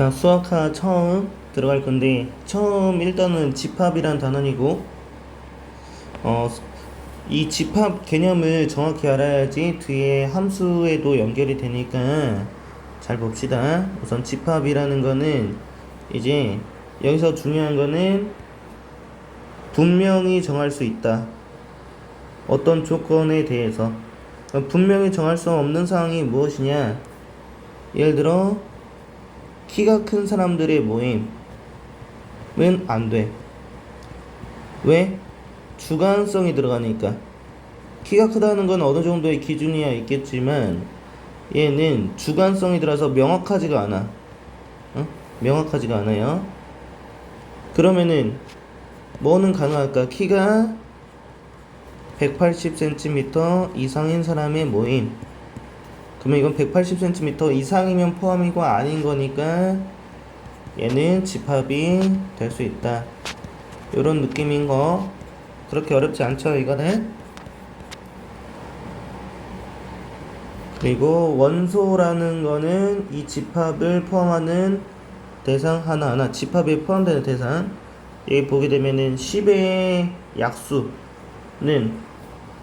자, 수학하 처음 들어갈 건데 처음 일단은 집합이란 단원이고 어, 이 집합 개념을 정확히 알아야지 뒤에 함수에도 연결이 되니까 잘 봅시다. 우선 집합이라는 거는 이제 여기서 중요한 거는 분명히 정할 수 있다. 어떤 조건에 대해서 분명히 정할 수 없는 상황이 무엇이냐? 예를 들어 키가 큰 사람들의 모임은 안 돼. 왜? 주관성이 들어가니까. 키가 크다는 건 어느 정도의 기준이야 있겠지만 얘는 주관성이 들어서 명확하지가 않아. 어? 명확하지가 않아요. 그러면은 뭐는 가능할까? 키가 180cm 이상인 사람의 모임. 그러면 이건 180cm 이상이면 포함이고 아닌 거니까 얘는 집합이 될 수 있다. 요런 느낌인 거. 그렇게 어렵지 않죠 이거는? 그리고 원소라는 거는 이 집합을 포함하는 대상 하나하나. 집합에 포함되는 대상. 여기 보게 되면은 10의 약수는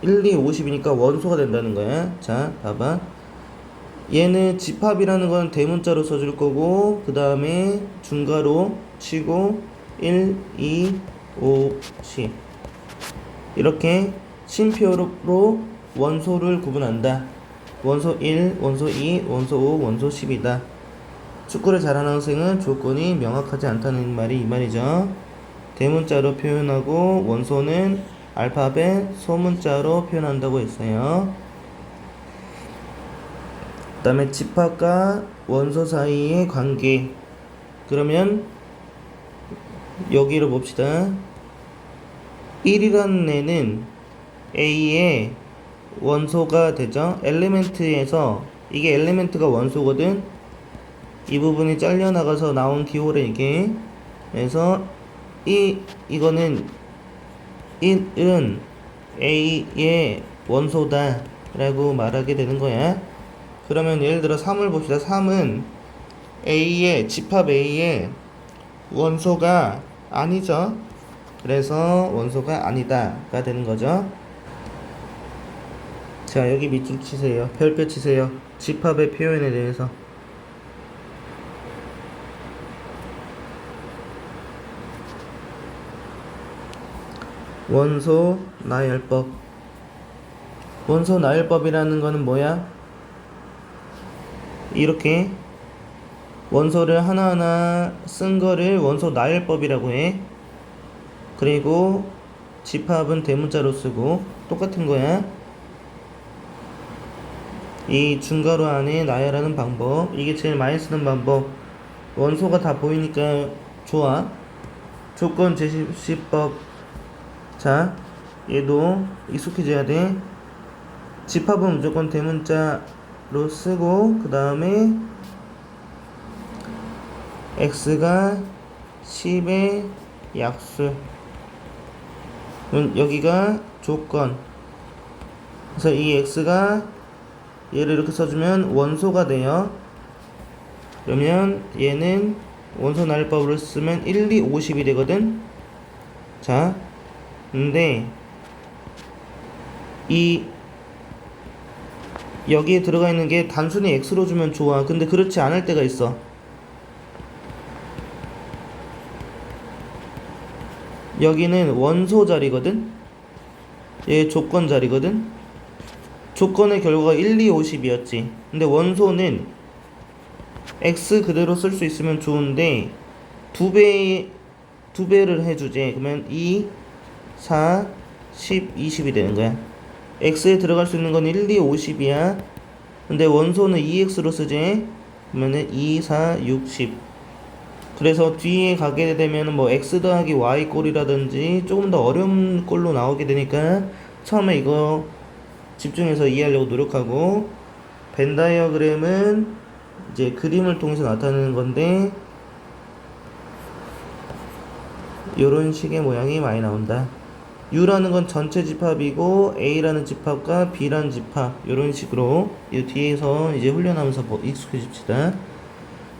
1, 2, 50이니까 원소가 된다는 거야. 자 봐봐 얘는 집합이라는 건 대문자로 써줄 거고 그 다음에 중괄호 치고 1, 2, 5, 10 이렇게 심표로 원소를 구분한다. 원소 1, 원소 2, 원소 5, 원소 10이다. 축구를 잘하는 학생은 조건이 명확하지 않다는 말이 이 말이죠. 대문자로 표현하고 원소는 알파벳 소문자로 표현한다고 했어요. 그 다음에 집합과 원소 사이의 관계. 그러면 여기를 봅시다. 1이라는 애는 A의 원소가 되죠? 엘리멘트에서 이게 엘리멘트가 원소거든. 이 부분이 잘려나가서 나온 기호래 이게. 그래서 이 이거는 1은 A의 원소다 라고 말하게 되는 거야 그러면 예를 들어 3을 봅시다. 3은 A의 집합 A의 원소가 아니죠. 그래서 원소가 아니다가 되는 거죠. 자 여기 밑줄 치세요. 별표 치세요. 집합의 표현에 대해서. 원소 나열법. 원소 나열법이라는 거는 뭐야? 이렇게 원소를 하나하나 쓴 거를 원소 나열법이라고 해. 그리고 집합은 대문자로 쓰고 똑같은 거야. 이 중괄호 안에 나열하는 방법 이게 제일 많이 쓰는 방법 원소가 다 보이니까 좋아 조건 제시법 자 얘도 익숙해져야 돼 집합은 무조건 대문자 로 쓰고 그 다음에 x가 10의 약수. 음, 여기가 조건. 그래서 이 x가 얘를 이렇게 써주면 원소가 돼요. 그러면 얘는 원소 나열법으로 쓰면 1, 2, 50이 되거든. 자 근데 이 여기에 들어가 있는 게 단순히 x로 주면 좋아. 근데 그렇지 않을 때가 있어. 여기는 원소 자리거든? 얘 조건 자리거든? 조건의 결과가 1, 2, 50이었지. 근데 원소는 x 그대로 쓸 수 있으면 좋은데 두 배, 두 배를 해주지. 그러면 2, 4, 10, 20이 되는 거야 x에 들어갈 수 있는 건 1, 2, 50이야. 근데 원소는 2x로 쓰지? 그러면은 2, 4, 6, 10 그래서 뒤에 가게 되면 뭐 x 더하기 y 꼴이라든지 조금 더 어려운 꼴로 나오게 되니까 처음에 이거 집중해서 이해하려고 노력하고 벤 다이어그램은 이제 그림을 통해서 나타내는 건데 이런 식의 모양이 많이 나온다. U라는 건 전체 집합이고 A라는 집합과 B라는 집합 이런 식으로 이 뒤에서 이제 훈련하면서 뭐 익숙해집시다.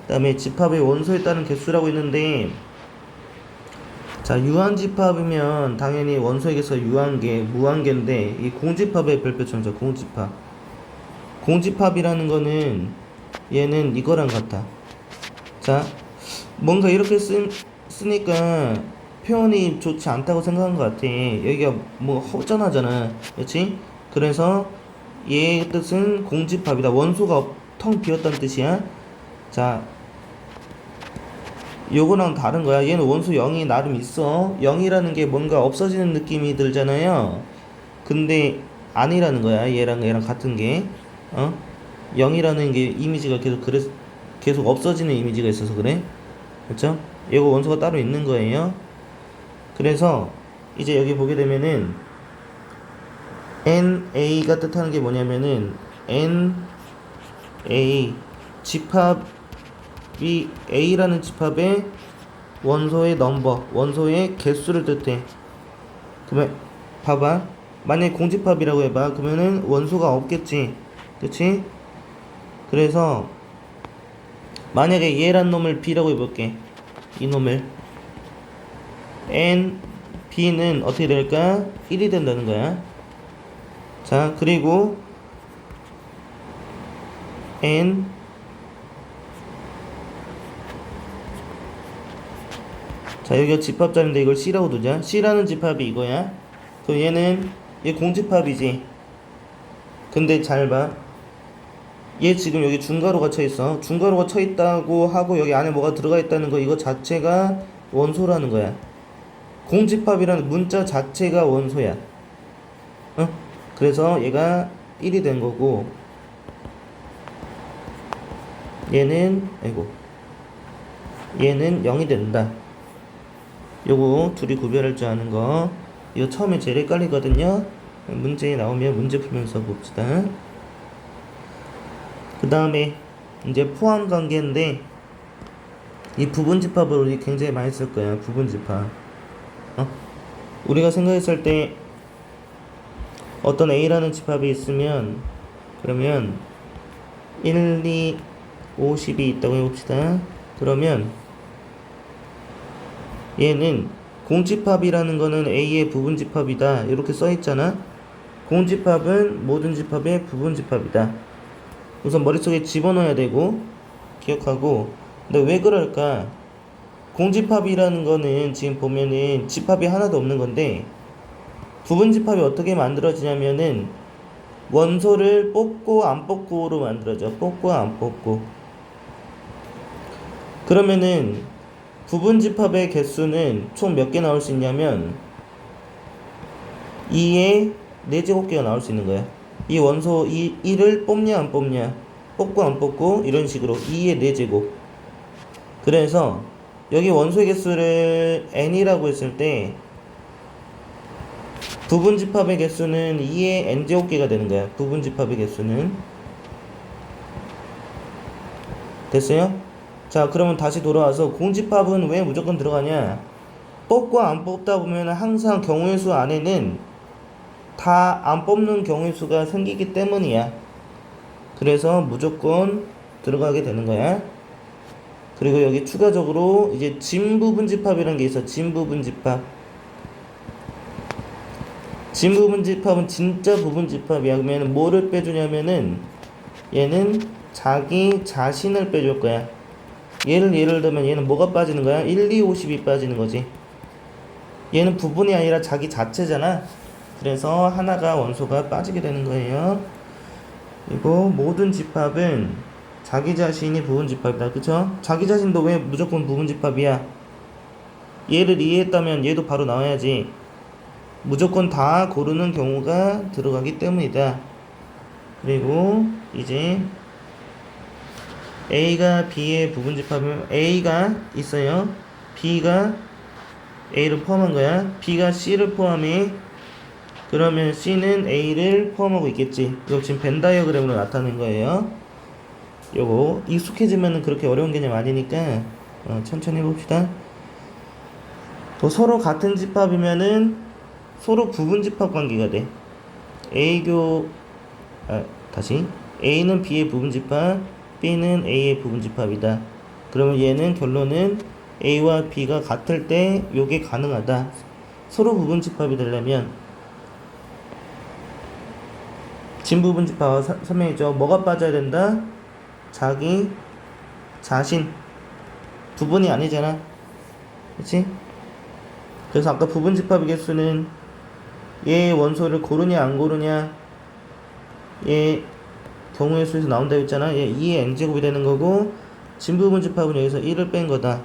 그다음에 집합의 원소에 따른 개수라고 했는데 자 유한 집합이면 당연히 원소의 개수가 유한계, 무한계인데 이 공집합의 별표점이죠. 공집합. 공집합이라는 거는 얘는 이거랑 같아. 자 뭔가 이렇게 쓰, 쓰니까 표현이 좋지 않다고 생각한 것 같아. 여기가 뭐 허전하잖아. 그렇지? 그래서 얘의 뜻은 공집합이다. 원소가 없- 텅 비었다는 뜻이야. 자, 요거랑 다른 거야. 얘는 원소 0이 나름 있어. 0이라는 게 뭔가 없어지는 느낌이 들잖아요. 근데 아니라는 거야. 얘랑 얘랑 같은 게. 어? 0이라는 게 이미지가 계속 그래 계속 없어지는 이미지가 있어서 그래. 그렇죠? 이거 원소가 따로 있는 거예요. 그래서 이제 여기 보게 되면은 NA가 뜻하는 게 뭐냐면은 NA 집합이 A라는 집합의 원소의 넘버, 원소의 개수를 뜻해. 그러면 봐봐. 만약에 공집합이라고 해봐. 그러면은 원소가 없겠지. 그치? 그래서 만약에 얘란 놈을 B라고 해볼게. 이 놈을 N, B는 어떻게 될까? 1이 된다는 거야. 자, 그리고 N 자, 여기가 집합자인데 이걸 C라고 두자. C라는 집합이 이거야. 그럼 얘는 얘 공집합이지. 근데 잘 봐. 얘 지금 여기 중괄호가 쳐 있어. 중괄호가 쳐 있다고 하고 여기 안에 뭐가 들어가 있다는 거 이거 자체가 원소라는 거야. 공집합이라는 문자 자체가 원소야. 어? 그래서 얘가 1이 된 거고 얘는 아이고 얘는 0이 된다. 요거 둘이 구별할 줄 아는 거 이거 처음에 제일 헷갈리거든요. 문제에 나오면 문제 풀면서 봅시다. 그 다음에 이제 포함 관계인데 이 부분 집합을 우리 굉장히 많이 쓸 거야. 부분 집합. 어? 우리가 생각했을 때 어떤 A라는 집합이 있으면 그러면 1, 2, 50이 있다고 해봅시다. 그러면 얘는 공집합이라는 거는 A의 부분 집합이다. 이렇게 써 있잖아. 공집합은 모든 집합의 부분 집합이다. 우선 머릿속에 집어넣어야 되고 기억하고 근데 왜 그럴까? 공집합이라는 거는 지금 보면은 집합이 하나도 없는 건데 부분 집합이 어떻게 만들어지냐면은 원소를 뽑고 안 뽑고로 만들어져. 뽑고 안 뽑고. 그러면은 부분 집합의 개수는 총 몇 개 나올 수 있냐면 2의 4제곱개가 나올 수 있는 거야. 이 원소 이 1을 뽑냐 안 뽑냐 뽑고 안 뽑고 이런 식으로 2의 4제곱 그래서 여기 원소의 개수를 n이라고 했을 때 부분 집합의 개수는 2의 n제곱개가 되는 거야. 부분 집합의 개수는 됐어요? 자, 그러면 다시 돌아와서 공집합은 왜 무조건 들어가냐? 뽑고 안 뽑다 보면 항상 경우의 수 안에는 다 안 뽑는 경우의 수가 생기기 때문이야. 그래서 무조건 들어가게 되는 거야. 그리고 여기 추가적으로 이제 진 부분 집합이라는 게 있어. 진 부분 집합. 진 부분 집합은 진짜 부분 집합이야. 그러면 뭐를 빼주냐면은 얘는 자기 자신을 빼줄 거야. 얘를 예를 들면 얘는 뭐가 빠지는 거야? 1, 2, 50이 빠지는 거지. 얘는 부분이 아니라 자기 자체잖아. 그래서 하나가 원소가 빠지게 되는 거예요. 그리고 모든 집합은 자기 자신이 부분 집합이다. 그쵸? 자기 자신도 왜 무조건 부분 집합이야? 얘를 이해했다면 얘도 바로 나와야지. 무조건 다 고르는 경우가 들어가기 때문이다. 그리고 이제 A가 B의 부분 집합이면 A가 있어요. B가 A를 포함한 거야. B가 C를 포함해. 그러면 C는 A를 포함하고 있겠지. 이거 지금 벤 다이어그램으로 나타낸 거예요. 요거 익숙해지면은 그렇게 어려운 개념 아니니까 어, 천천히 해봅시다. 또 서로 같은 집합이면은 서로 부분 집합 관계가 돼. A교 아 다시 A는 B의 부분 집합, B는 A의 부분 집합이다. 그러면 얘는 결론은 A와 B가 같을 때 요게 가능하다. 서로 부분 집합이 되려면 진 부분 집합 사- 설명했죠. 뭐가 빠져야 된다? 자기 자신 부분이 아니잖아. 그렇지? 그래서 아까 부분 집합의 개수는 얘의 원소를 고르냐 안 고르냐 얘 경우의 수에서 나온다 했잖아. 얘 2의 n제곱이 되는 거고 진 부분 집합은 여기서 1을 뺀 거다.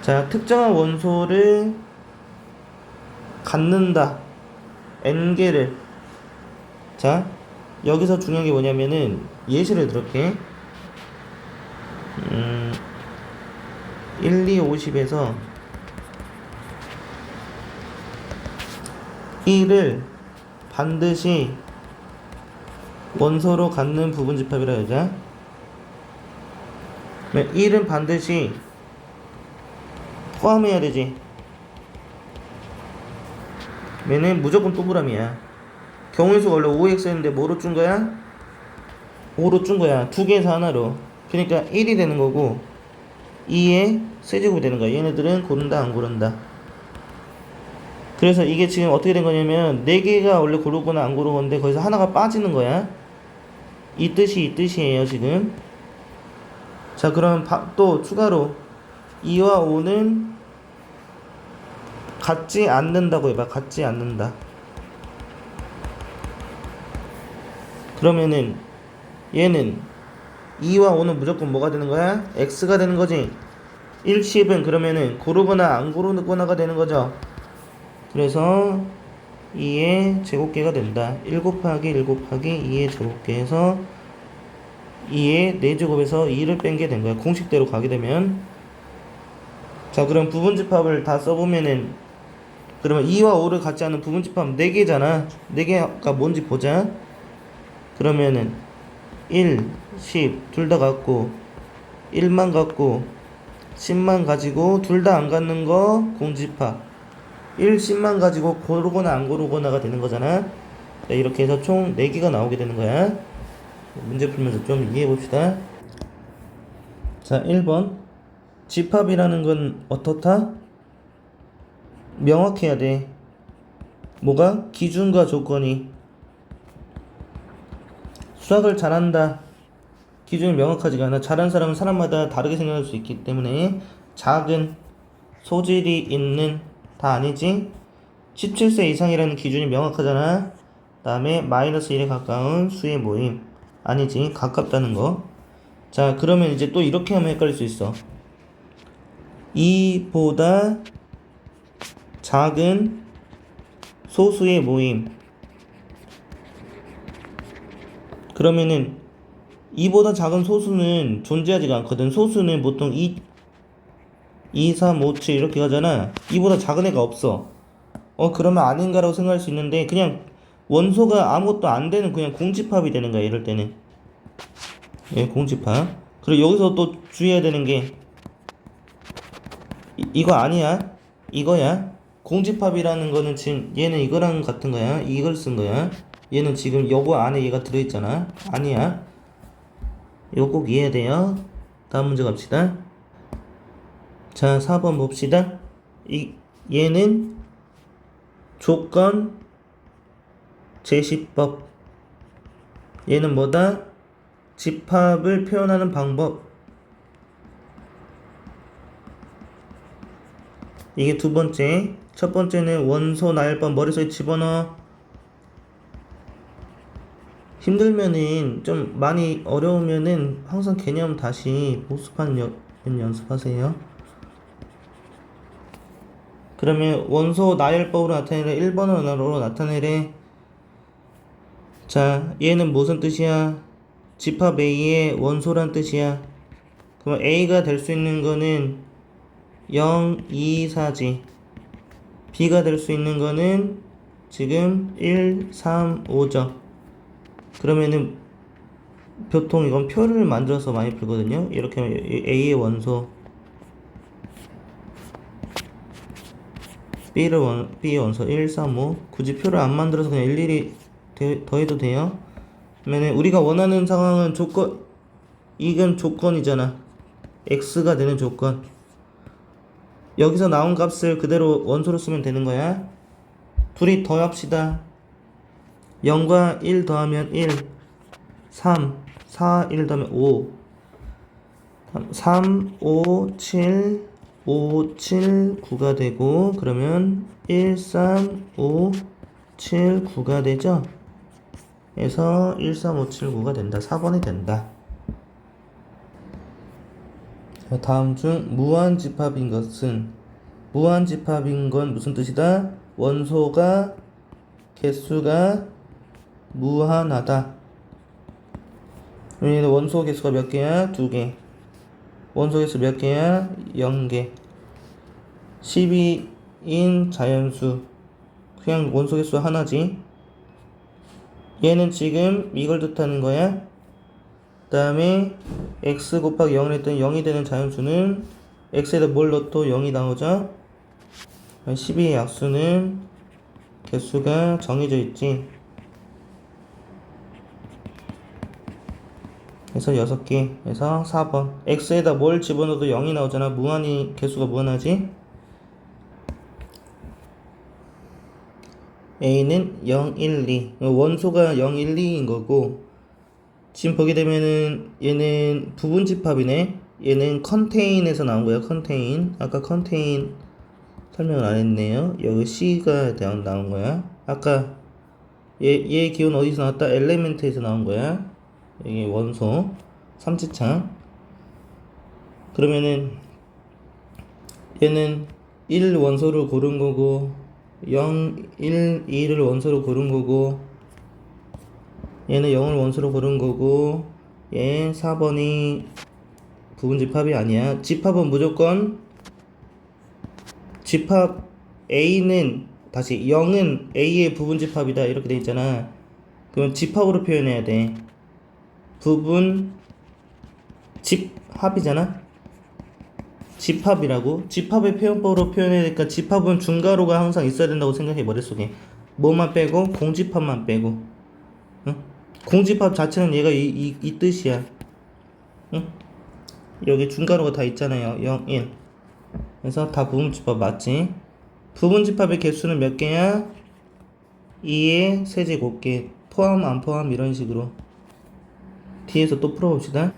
자, 특정한 원소를 갖는다. n개를. 자, 여기서 중요한 게 뭐냐면은 예시를 들을게. 음, 1, 2, 50에서 1을 반드시 원소로 갖는 부분 집합이라 하자. 1은 반드시 포함해야 되지. 얘는 무조건 동그라미야. 경우의 수가 원래 5x였는데 뭐로 준 거야? 5로 준 거야. 두 개에서 하나로. 그러니까 1이 되는 거고 2에 세제곱이 되는 거야. 얘네들은 고른다 안 고른다. 그래서 이게 지금 어떻게 된 거냐면 네 개가 원래 고르거나 안 고르는 건데 거기서 하나가 빠지는 거야. 이 뜻이 이 뜻이에요 지금. 자 그럼 바- 또 추가로 2와 5는 같지 않는다고 해봐. 같지 않는다. 그러면은 얘는 2와 5는 무조건 뭐가 되는 거야? x가 되는 거지. 1, 10은 그러면은 고르거나 안 고르거나가 되는 거죠. 그래서 2의 제곱계가 된다. 1 곱하기 1 곱하기 2의 제곱계에서 2의 4제곱에서 2를 뺀 게 된 거야. 공식대로 가게 되면. 자, 그럼 부분집합을 다 써보면은, 그러면 2와 5를 같지 않은 부분집합 4개잖아. 4개가 뭔지 보자. 그러면은, 1, 10, 둘 다 갖고, 1만 갖고, 10만 가지고, 둘 다 안 갖는 거, 공집합. 1, 10만 가지고 고르거나 안 고르거나가 되는 거잖아. 자, 이렇게 해서 총 4개가 나오게 되는 거야. 문제 풀면서 좀 이해해 봅시다. 자, 1번. 집합이라는 건 어떻다? 명확해야 돼. 뭐가? 기준과 조건이. 수학을 잘한다. 기준이 명확하지가 않아. 잘한 사람은 사람마다 다르게 생각할 수 있기 때문에 작은 소질이 있는 다 아니지? 17세 이상이라는 기준이 명확하잖아. 다음에 마이너스 1에 가까운 수의 모임. 아니지. 가깝다는 거. 자, 그러면 이제 또 이렇게 하면 헷갈릴 수 있어. 2보다 작은 소수의 모임. 그러면은 2보다 작은 소수는 존재하지가 않거든. 소수는 보통 2, 2, 3, 5, 7 이렇게 가잖아. 2보다 작은 애가 없어. 어, 그러면 아닌가라고 생각할 수 있는데, 그냥 원소가 아무것도 안 되는 그냥 공집합이 되는 거야, 이럴 때는. 예, 공집합. 그리고 여기서 또 주의해야 되는 게, 이, 이거 아니야. 이거야. 공집합이라는 거는 지금 얘는 이거랑 같은 거야. 이걸 쓴 거야. 얘는 지금 요거 안에 얘가 들어있잖아. 아니야. 이거 꼭 이해해야 돼요. 다음 문제 갑시다. 자, 4번 봅시다. 이, 얘는 조건 제시법. 얘는 뭐다? 집합을 표현하는 방법. 이게 두 번째. 첫 번째는 원소 나열법 머릿속에 집어넣어. 힘들면은 좀 많이 어려우면은 항상 개념 다시 복습하는 연, 연습하세요. 그러면 원소 나열법으로 나타내래 1번 언어로 나타내래. 자 얘는 무슨 뜻이야? 집합 A의 원소란 뜻이야. 그럼 A가 될 수 있는 거는 0, 2, 4지. B가 될 수 있는 거는 지금 1, 3, 5죠 그러면은 보통 이건 표를 만들어서 많이 풀거든요 이렇게 A의 원소 B를 원, B 원소 1, 3, 5 굳이 표를 안 만들어서 그냥 일일이 대- 더해도 돼요 그러면 우리가 원하는 상황은 조건 이건 조건이잖아 x가 되는 조건. 여기서 나온 값을 그대로 원소로 쓰면 되는 거야. 둘이 더합시다. 0과 1 더하면 1, 3, 4, 1 더하면 5, 3, 5, 7, 5, 7, 9가 되고, 그러면 1, 3, 5, 7, 9가 되죠? 그래서 1, 3, 5, 7, 9가 된다. 4번이 된다. 자, 다음 중 무한집합인 것은 무한집합인 건 무슨 뜻이다? 원소가 개수가 무한하다. 여기는 원소 개수가 몇 개야? 두 개. 원소 개수 몇 개야? 0개. 12인 자연수. 그냥 원소 개수 하나지. 얘는 지금 이걸 뜻하는 거야. 그 다음에 x 곱하기 0을 했더니 0이 되는 자연수는 x에다 뭘 넣어도 0이 나오죠? 12의 약수는 개수가 정해져 있지. 그래서 6개. 그래서 4번. x에다 뭘 집어넣어도 0이 나오잖아. 무한히 개수가 무한하지? a는 0, 1, 2. 원소가 0, 1, 2인 거고 지금 보게 되면은 얘는 부분 집합이네. 얘는 컨테인에서 나온 거야. 컨테인. 아까 컨테인 설명을 안 했네요. 여기 C가 나온 거야. 아까 얘, 얘 기온 어디서 나왔다? 엘레멘트에서 나온 거야. 이게 원소 삼지창. 그러면은 얘는 1 원소를 고른 거고 0, 1, 2를 원소로 고른 거고 얘는 0을 원소로 고른 거고 얘 4번이 부분 집합이 아니야. 집합은 무조건 집합 A는 다시 0은 A의 부분 집합이다 이렇게 돼 있잖아. 그럼 집합으로 표현해야 돼. 부분 집합이잖아. 집합이라고? 집합의 표현법으로 표현해야 되니까 집합은 중괄호가 항상 있어야 된다고 생각해 머릿속에. 뭐만 빼고? 공집합만 빼고. 응? 공집합 자체는 얘가 이, 이, 이 뜻이야. 응? 여기 중괄호가 다 있잖아요. 0, 1 그래서 다 부분집합 맞지? 부분집합의 개수는 몇 개야? 2의 세제 곱개. 포함 안 포함 이런 식으로 뒤에서 또 풀어봅시다.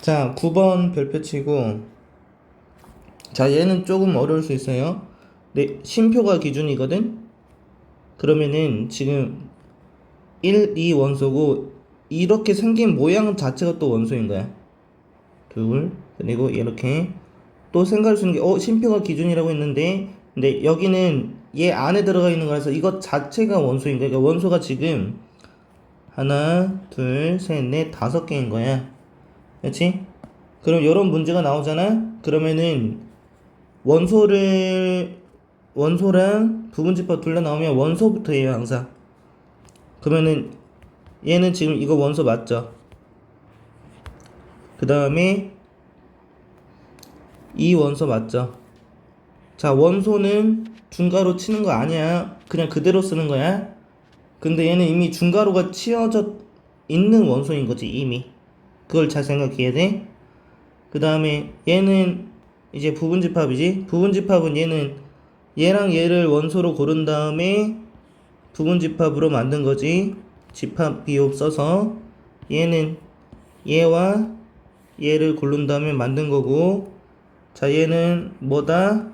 자 9번 별표 치고. 자 얘는 조금 어려울 수 있어요. 네, 심표가 기준이거든? 그러면은 지금 1, 2 원소고 이렇게 생긴 모양 자체가 또 원소인 거야. 둘 그리고 이렇게 또 생각할 수 있는 게 어 심표가 기준이라고 했는데 근데 여기는 얘 안에 들어가 있는 거라서 이것 자체가 원소인 거야. 그러니까 원소가 지금 하나 둘 셋 넷 다섯 개인 거야 그렇지? 그럼 이런 문제가 나오잖아 그러면은 원소를 원소랑 부분집합 둘 다 나오면 원소부터 해요 항상 그러면은 얘는 지금 이거 원소 맞죠? 그 다음에 이 원소 맞죠? 자 원소는 중괄호 치는 거 아니야 그냥 그대로 쓰는 거야 근데 얘는 이미 중괄호가 치어져 있는 원소인 거지 이미 그걸 잘 생각해야 돼. 그 다음에 얘는 이제 부분집합이지. 부분집합은 얘는 얘랑 얘를 원소로 고른 다음에 부분집합으로 만든 거지. 집합 비법 써서 얘는 얘와 얘를 고른 다음에 만든 거고 자 얘는 뭐다?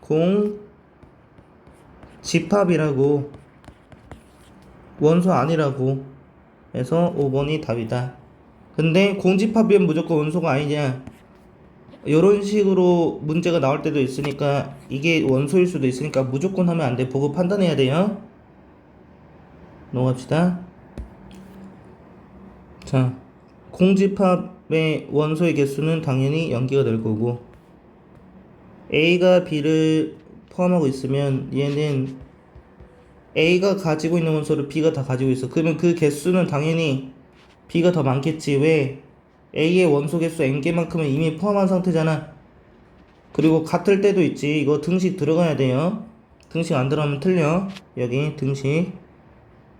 공 집합이라고 원소 아니라고 해서 5번이 답이다. 근데 공집합이면 무조건 원소가 아니냐. 이런 식으로 문제가 나올 때도 있으니까 이게 원소일 수도 있으니까 무조건 하면 안 돼. 보고 판단해야 돼요. 넘어갑시다. 자 공집합의 원소의 개수는 당연히 연기가 될 거고 A가 B를 포함하고 있으면 얘는 A가 가지고 있는 원소를 B가 다 가지고 있어 그러면 그 개수는 당연히 B가 더 많겠지. 왜? A의 원소 개수 N개만큼은 이미 포함한 상태잖아. 그리고 같을 때도 있지. 이거 등식 들어가야 돼요. 등식 안 들어가면 틀려. 여기 등식.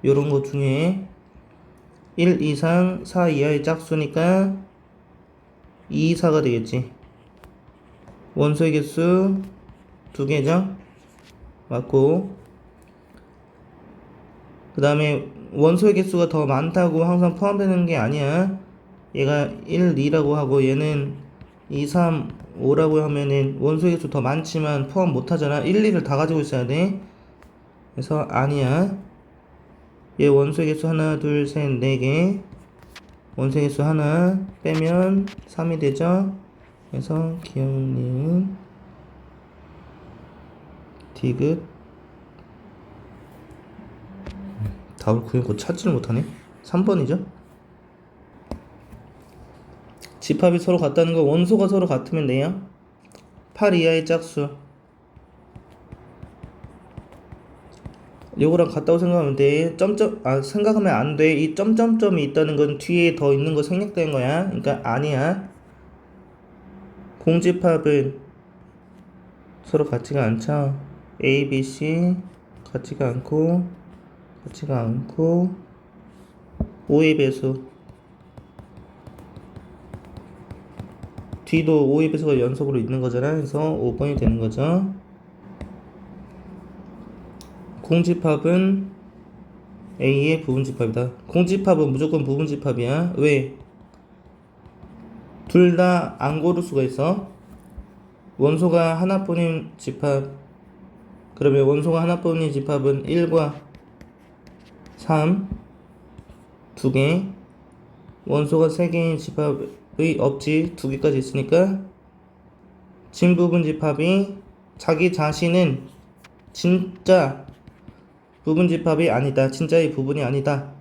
요런 거 중에 1 이상 4 이하의 짝수니까 2, 4가 되겠지. 원소의 개수 두 개죠? 맞고. 그 다음에 원소의 개수가 더 많다고 항상 포함되는 게 아니야. 얘가 1, 2라고 하고 얘는 2, 3, 5라고 하면은 원소의 개수 더 많지만 포함 못 하잖아. 1, 2를 다 가지고 있어야 돼. 그래서 아니야. 얘 원소의 개수 하나, 둘, 셋, 네 개. 원소의 개수 하나 빼면 3이 되죠. 그래서 기억님 디귿 답을 구해고 찾지를 못하네. 3번이죠. 집합이 서로 같다는 거 원소가 서로 같으면 돼요. 8 이하의 짝수. 요거랑 같다고 생각하면 돼. 점점 아 생각하면 안 돼. 이 점점점이 있다는 건 뒤에 더 있는 거 생략된 거야. 그러니까 아니야. 공집합은 서로 같지가 않죠. A, B, C 같지가 않고 같지가 않고 5의 배수 뒤도 5의 배수가 연속으로 있는 거잖아. 그래서 5번이 되는 거죠. 공집합은 A의 부분집합이다. 공집합은 무조건 부분집합이야. 왜? 둘 다 안 고를 수가 있어. 원소가 하나뿐인 집합. 그러면 원소가 하나뿐인 집합은 1과 3, 두 개. 원소가 세 개인 집합의 업지 두 개까지 있으니까 진 부분 집합이 자기 자신은 진짜 부분 집합이 아니다. 진짜의 부분이 아니다.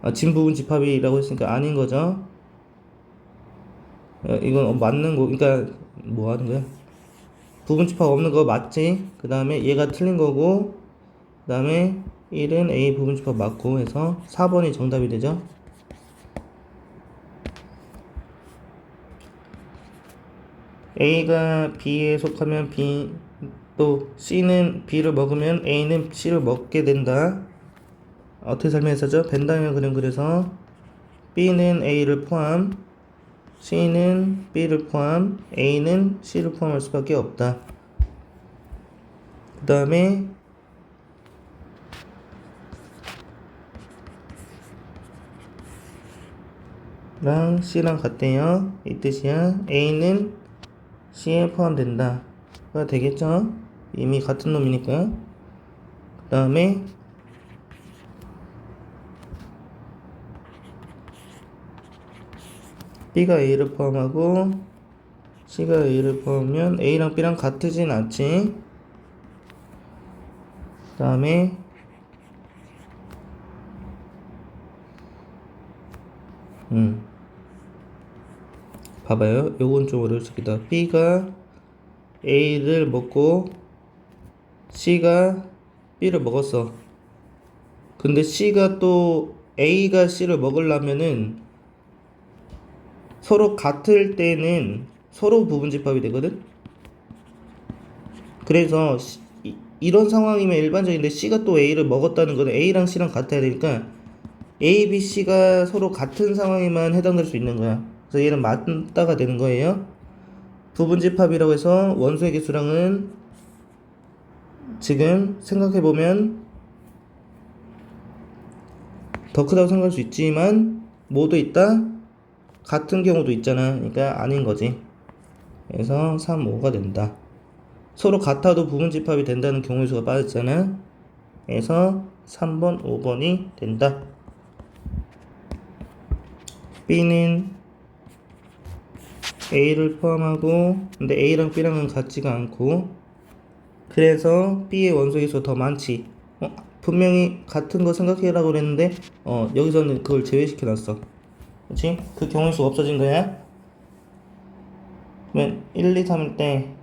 아, 진 부분 집합이라고 했으니까 아닌 거죠. 어, 이건 맞는 거, 그러니까 뭐 하는 거야? 부분 집합 없는 거 맞지? 그 다음에 얘가 틀린 거고, 그 다음에 1은 A 부분 집합 맞고 해서 4번이 정답이 되죠. A가 B에 속하면 B 또 C는 B를 먹으면 A는 C를 먹게 된다. 어떻게 설명했었죠? 벤다면 그림 그래서 B는 A를 포함, C는 B를 포함, A는 C를 포함할 수밖에 없다. 그 다음에 랑 C랑 같대요. 이 뜻이야. A는 C에 포함된다. 가 되겠죠? 이미 같은 놈이니까. 그 다음에 B가 A를 포함하고 C가 A를 포함하면 A랑 B랑 같으진 않지. 그 다음에 음 봐봐요. 요건 좀 어려울 수 있겠다. B가 A를 먹고 C가 B를 먹었어. 근데 C가 또 A가 C를 먹으려면은 서로 같을 때는 서로 부분집합이 되거든. 그래서 시- 이- 이런 상황이면 일반적인데 C가 또 A를 먹었다는 거는 A랑 C랑 같아야 되니까 A, B, C가 서로 같은 상황에만 해당될 수 있는 거야. 그래서 얘는 맞다가 되는 거예요. 부분집합이라고 해서 원소의 개수량은 지금 생각해보면 더 크다고 생각할 수 있지만 모두 있다? 같은 경우도 있잖아. 그러니까 아닌 거지. 그래서 3, 5가 된다. 서로 같아도 부분집합이 된다는 경우의 수가 빠졌잖아. 그래서 3번, 5번이 된다. B는 A를 포함하고 근데 A랑 B랑은 같지가 않고 그래서 B의 수가 더 많지. 어, 분명히 같은 거 생각해라고 그랬는데 어, 여기서는 그걸 제외시켜 놨어. 그치? 그 경우의 수가 없어진 거야. 그러면 1, 2, 3일 때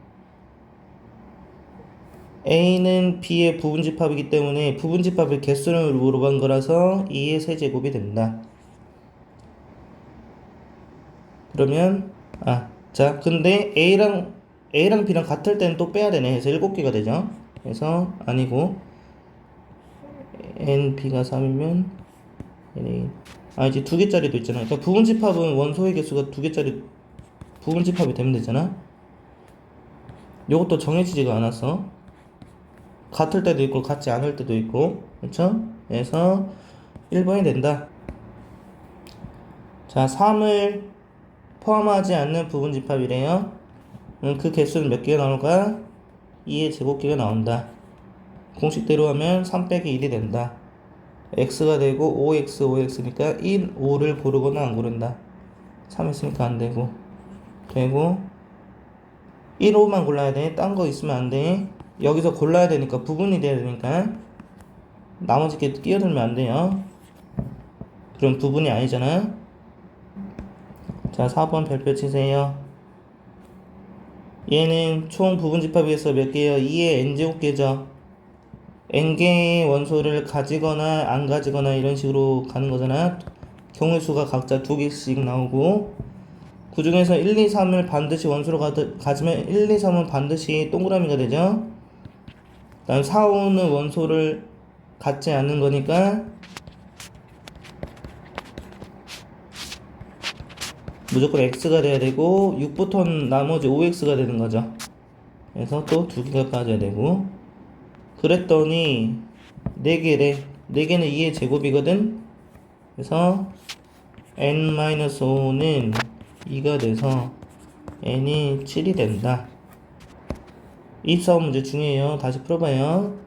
A는 B의 부분집합이기 때문에 부분집합의 개수를 물어본 거라서 2의 세제곱이 된다. 그러면 아, 자, 근데 A랑 A랑 B랑 같을 때는 또 빼야 되네. 그래서 7개가 되죠. 그래서 아니고 N, B가 3이면 N, 아 이제 두 개짜리도 있잖아. 그러니까 부분 집합은 원소의 개수가 두 개짜리 부분 집합이 되면 되잖아. 요것도 정해지지가 않았어. 같을 때도 있고 같지 않을 때도 있고 그렇죠? 그래서 1번이 된다. 자, 3을 포함하지 않는 부분 집합이래요. 음, 그 개수는 몇 개가 나올까? 2의 제곱개가 나온다. 공식대로 하면 3 빼기 1이 된다. x가 되고 5x, 5x니까 1, 5를 고르거나 안 고른다. 3 있으니까 안 되고. 되고 1, 5만 골라야 돼. 딴 거 있으면 안 돼. 여기서 골라야 되니까 부분이 돼야 되니까 나머지 게 끼어들면 안 돼요. 그럼 부분이 아니잖아. 자, 4번 별표 치세요. 얘는 총 부분 집합에서 몇 개예요? 2의 n제곱 개죠. n개의 원소를 가지거나 안 가지거나 이런 식으로 가는 거잖아. 경우의 수가 각자 두 개씩 나오고 그 중에서 1, 2, 3을 반드시 원소로 가지면 1, 2, 3은 반드시 동그라미가 되죠. 그다음 4, 5는 원소를 갖지 않는 거니까 무조건 x가 돼야 되고 6부터 나머지 5x가 되는 거죠. 그래서 또 두 개가 빠져야 되고 그랬더니 4개래. 4개는 2의 제곱이거든. 그래서 n-5는 2가 돼서 n이 7이 된다. 이 싸움 문제 중요해요. 다시 풀어봐요.